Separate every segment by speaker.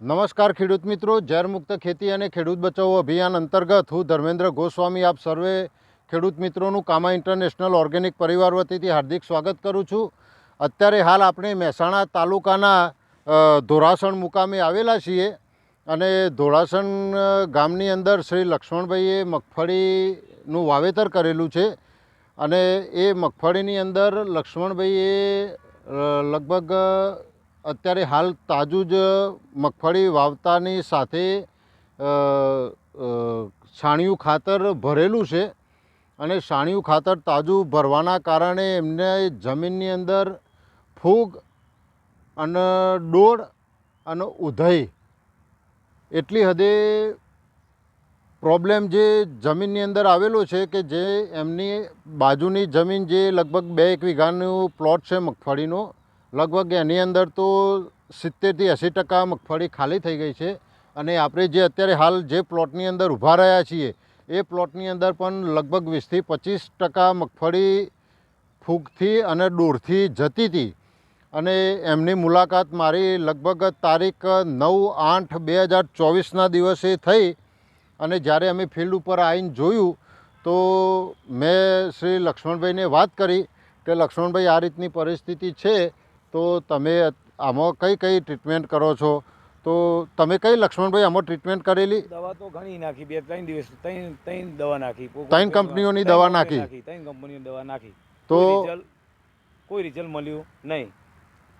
Speaker 1: નમસ્કાર ખેડૂત મિત્રો, ઝેરમુક્ત ખેતી અને ખેડૂત બચાવો અભિયાન અંતર્ગત હું ધર્મેન્દ્ર ગોસ્વામી, આપ સર્વે ખેડૂત મિત્રોનું કામા ઇન્ટરનેશનલ ઓર્ગેનિક પરિવાર વતીથી હાર્દિક સ્વાગત કરું છું. અત્યારે હાલ આપણે મહેસાણા તાલુકાના ધોરાસણ મુકામે આવેલા છીએ અને ધોરાસણ ગામની અંદર શ્રી લક્ષ્મણભાઈએ મગફળીનું વાવેતર કરેલું છે અને એ મગફળીની અંદર લક્ષ્મણભાઈએ લગભગ અત્યારે હાલ તાજું જ મગફળી વાવતાની સાથે છાણિયું ખાતર ભરેલું છે અને છાણિયું ખાતર તાજું ભરવાના કારણે એમને જમીનની અંદર ફૂગ અને ડોળ અને ઉધઈ એટલી હદે પ્રોબ્લેમ જે જમીનની અંદર આવેલો છે કે જે એમની બાજુની જમીન જે લગભગ બે એક વીઘાનું પ્લોટ છે મગફળીનો લગભગ એની અંદર તો સિત્તેરથી એંસી ટકા મગફળી ખાલી થઈ ગઈ છે અને આપણે જે અત્યારે હાલ જે પ્લોટની અંદર ઊભા રહ્યા છીએ, એ પ્લોટની અંદર પણ લગભગ વીસથી પચીસ ટકા મગફળી ફૂગથી અને ડોરથી જતી હતી. અને એમની મુલાકાત મારી લગભગ તારીખ નવ આઠ બે હજાર ચોવીસના દિવસે થઈ અને જ્યારે અમે ફિલ્ડ ઉપર આવીને જોયું તો મેં શ્રી લક્ષ્મણભાઈને વાત કરી કે લક્ષ્મણભાઈ આ રીતની પરિસ્થિતિ છે તો તમે આમાં કઈ કઈ ટ્રીટમેન્ટ કરો છો? તો તમે કઈ લક્ષ્મણભાઈ આમાં ટ્રીટમેન્ટ કરેલી?
Speaker 2: દવા તો ઘણી નાખી બે ત્રણ દિવસ ત્રણ ત્રણ દવા નાખી.
Speaker 1: ત્રણ કંપનીઓની દવા નાખી.
Speaker 2: ત્રણ કંપનીની દવા નાખી.
Speaker 1: તો
Speaker 2: કોઈ રિઝલ્ટ મળ્યું નહીં.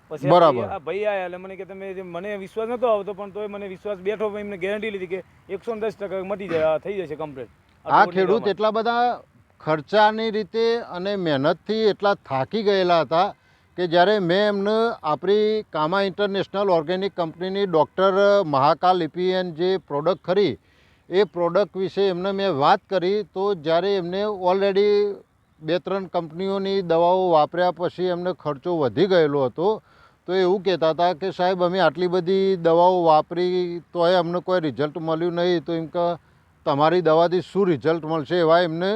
Speaker 2: પછી
Speaker 1: બરાબર.
Speaker 2: ભાઈ- આયા એટલે મને કે તમે મને વિશ્વાસ નતો આવતો પણ તોય મને વિશ્વાસ બેઠો એમને ગેરંટી લીધી કે એકસો ને દસ ટકા મટી જાય થઈ જશે કમ્પ્લીટ
Speaker 1: આ ખેડૂત એટલા બધા ખર્ચાની રીતે અને મહેનતથી એટલા થાકી ગયેલા હતા કે જ્યારે મેં એમને આપણી કામા ઇન્ટરનેશનલ ઓર્ગેનિક કંપનીની ડૉક્ટર મહાકાલ ઇપીએન જે પ્રોડક્ટ ખરી, એ પ્રોડક્ટ વિશે એમને મેં વાત કરી, તો જ્યારે એમને ઓલરેડી બે ત્રણ કંપનીઓની દવાઓ વાપર્યા પછી એમને ખર્ચો વધી ગયેલો હતો, તો એવું કહેતા હતા કે સાહેબ, અમે આટલી બધી દવાઓ વાપરી તોય અમને કોઈ રિઝલ્ટ મળ્યું નહીં, તો એમ કે, તમારી દવાથી શું રિઝલ્ટ મળશે એવા એમને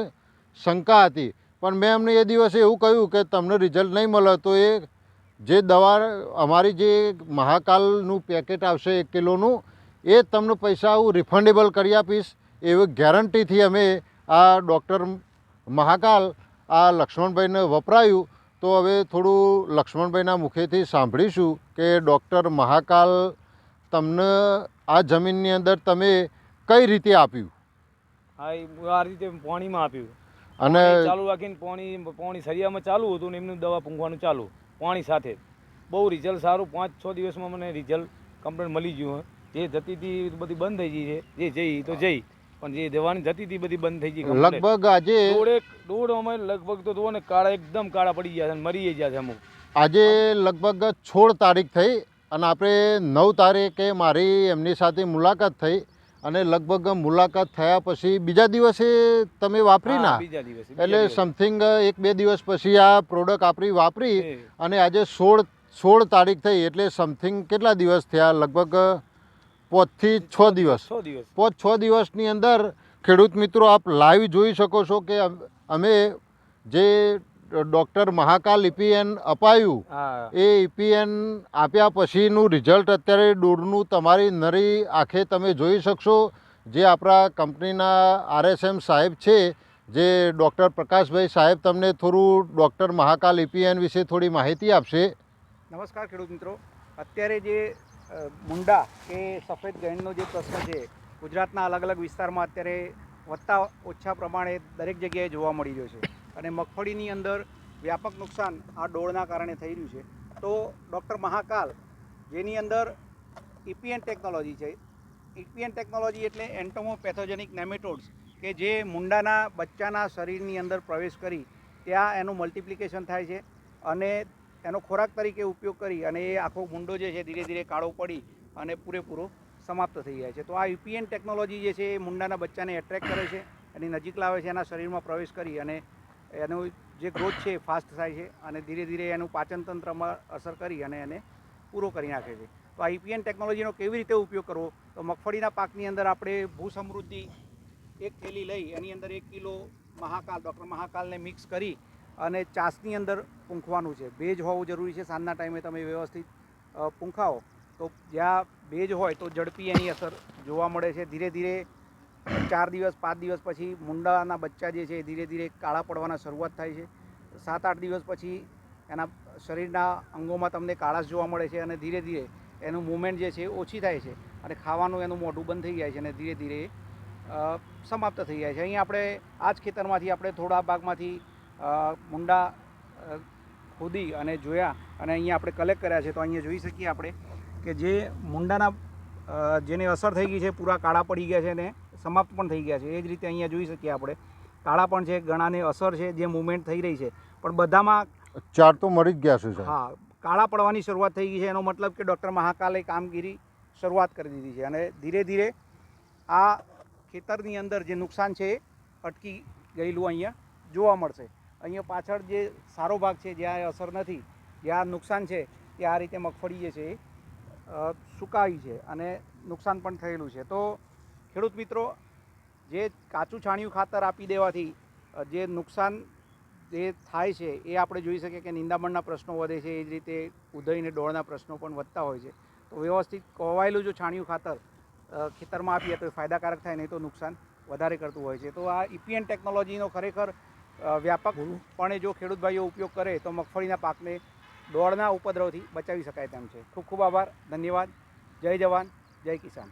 Speaker 1: શંકા હતી. પણ મેં એમને એ દિવસે એવું કહ્યું કે તમને રિઝલ્ટ નહીં મળે તો એ જે દવા અમારી જે મહાકાલનું પેકેટ આવશે એક કિલોનું, એ તમને પૈસા હું રિફંડેબલ કરી આપીશ. એવી ગેરંટીથી અમે આ ડૉક્ટર મહાકાલ, આ લક્ષ્મણભાઈને વપરાયું. તો હવે થોડું લક્ષ્મણભાઈના મુખેથી સાંભળીશું કે ડૉક્ટર મહાકાલ તમને આ જમીનની અંદર તમે કઈ રીતે આપ્યું?
Speaker 2: હા આ રીતે પાણીમાં આપ્યું.
Speaker 1: અને
Speaker 2: ચાલુ રાખીને પાણી પાણી સરિયામાં ચાલુ હતું ને એમનું દવા પૂંખવાનું ચાલુ. પાણી સાથે. બહુ રિઝલ્ટ સારું. પાંચ છ દિવસમાં મને રિઝલ્ટ કમ્પ્લીટ મળી ગયું જે જતી હતી બધી બંધ થઈ ગઈ છે. જે જઈ તો જઈ. પણ જે દેવાની જતી હતી બધી બંધ થઈ ગઈ
Speaker 1: લગભગ આજે
Speaker 2: દોઢેક દોઢ અમે લગભગ તો જુઓ ને કાળા એકદમ કાળા પડી ગયા છે અને મરી ગયા છે અમુક.
Speaker 1: આજે લગભગ છોળ તારીખ થઈ અને આપણે નવ તારીખે મારી એમની સાથે મુલાકાત થઈ. અને લગભગ મુલાકાત થયા પછી બીજા દિવસે તમે વાપરી ના? એટલે સમથિંગ એક બે દિવસ પછી આ પ્રોડક્ટ આપણી વાપરી અને આજે સોળ સોળ તારીખ થઈ એટલે સમથિંગ કેટલા દિવસ થયા? લગભગ પાંચથી છ દિવસ. પાંચ છ દિવસની અંદર ખેડૂત મિત્રો આપ લાઈવ જોઈ શકો છો કે અમે જે ડૉક્ટર મહાકાલ ઇપીએન અપાયું. એ ઇપીએન આપ્યા પછીનું રિઝલ્ટ અત્યારે દૂરનું તમારી નરી આંખે તમે જોઈ શકશો. જે આપણા કંપનીના આરએસએમ સાહેબ છે જે ડૉક્ટર પ્રકાશભાઈ સાહેબ તમને થોડું ડૉક્ટર મહાકાલ ઇપીએન વિશે થોડી માહિતી આપશે.
Speaker 3: નમસ્કાર ખેડૂત મિત્રો. અત્યારે જે મુંડા કે સફેદ ગહેણનો જે પ્રશ્ન છે ગુજરાતના અલગ અલગ વિસ્તારમાં અત્યારે વધતા ઓછા પ્રમાણે દરેક જગ્યાએ જોવા મળી રહ્યો છે. અને મગફળીની અંદર વ્યાપક નુકસાન આ ડોળના કારણે થઈ રહ્યું છે. તો ડૉક્ટર મહાકાલ, જેની અંદર ઇપીએન ટેકનોલોજી છે. ઇપીએન ટેકનોલોજી એટલે એન્ટોમોપેથોજેનિક નેમેટોડ્સ કે જે મુંડાના બચ્ચાના શરીરની અંદર પ્રવેશ કરી ત્યાં એનું મલ્ટિપ્લિકેશન થાય છે અને એનો ખોરાક તરીકે ઉપયોગ કરી અને એ આખો મુંડો જે છે ધીરે ધીરે કાળો પડી અને પૂરેપૂરો સમાપ્ત થઈ જાય છે. તો આ યુપીએન ટેકનોલોજી જે છે એ મુંડાના બચ્ચાને એટ્રેક્ટ કરે છે, એની નજીક લાવે છે, એના શરીરમાં પ્રવેશ કરી અને એનો જે ગ્રોથ છે એ ફાસ્ટ થાય છે અને ધીરે ધીરે એનું પાચન તંત્રમાં અસર કરી અને એને પૂરો કરી નાખે છે. તો આ ઇપીએન ટેકનોલોજીનો કેવી રીતે ઉપયોગ કરવો? તો મગફળીના પાકની અંદર આપણે ભૂ સમૃદ્ધિ એક થેલી લઈ, એની અંદર એક કિલો મહાકાલ, ડૉક્ટર મહાકાલને મિક્સ કરી અને ચાસની અંદર પૂંખવાનું છે. ભેજ હોવું જરૂરી છે. સાંજના ટાઈમે તમે વ્યવસ્થિત પૂંખાઓ તો જ્યાં ભેજ હોય તો ઝડપી એની અસર જોવા મળે છે. ધીરે ધીરે ચાર દિવસ, પાંચ દિવસ પછી મુંડાના બચ્ચા જે છે એ ધીરે ધીરે કાળા પડવાના શરૂઆત થાય છે. સાત, આઠ દિવસ પછી એના શરીરના અંગોમાં તમને કાળાશ જોવા મળે છે અને ધીરે ધીરે એનું મૂવમેન્ટ જે છે ઓછી થાય છે અને ખાવાનું એનું મોઢું બંધ થઈ જાય છે અને ધીરે ધીરે સમાપ્ત થઈ જાય છે. અહીં આપણે આ જ ખેતરમાંથી આપણે થોડા ભાગમાંથી મુંડા ખોદી અને જોયા અને અહીંયા આપણે કલેક્ટ કર્યા છે. તો અહીંયા જોઈ શકીએ આપણે કે જે મુંડાના જેની અસર થઈ ગઈ છે, પૂરા કાળા પડી ગયા છે અને સમાપ્ત પણ થઈ ગયા છે. એ જ રીતે અહીંયા જોઈ શકીએ આપણે. કાળા પણ છે ઘણાને અસર છે જે મુવમેન્ટ થઈ રહી છે. પણ બધામાં
Speaker 1: ચાર તો મરી જ ગયા છે
Speaker 3: હા કાળા પડવાની શરૂઆત થઈ ગઈ છે. એનો મતલબ કે ડૉક્ટર મહાકાલે કામગીરી શરૂઆત કરી દીધી છે. અને ધીરે ધીરે આ ખેતરની અંદર જે નુકસાન છે એ અટકી ગયેલું અહીંયા જોવા મળશે. અહીંયા પાછળ જે સારો ભાગ છે જ્યાં અસર નથી જ્યાં નુકસાન છે ત્યાં આ રીતે મગફળી જે છે એ સુકાવી છે અને નુકસાન પણ થયેલું છે. તો ખેડૂત મિત્રો જે કાચું છાણિયું ખાતર આપી દેવાથી જે નુકસાન જે થાય છે એ આપણે જોઈ શકીએ કે નિંદામણના પ્રશ્નો વધે છે એ જ રીતે ઉધઈને ડોળના પ્રશ્નો પણ વધતા હોય છે. તો વ્યવસ્થિત કોવાયેલું જો છાણિયું ખાતર ખેતરમાં આપીએ તો એ ફાયદાકારક થાય નહીં તો નુકસાન વધારે કરતું હોય છે. તો આ ઇપીએન ટેકનોલોજીનો ખરેખર વ્યાપકપણે જો ખેડૂત ભાઈઓ ઉપયોગ કરે તો મગફળીના પાકને દોડના ઉપદ્રવથી બચાવી શકાય તેમ છે. ખૂબ ખૂબ આભાર ધન્યવાદ. જય જવાન જય કિસાન.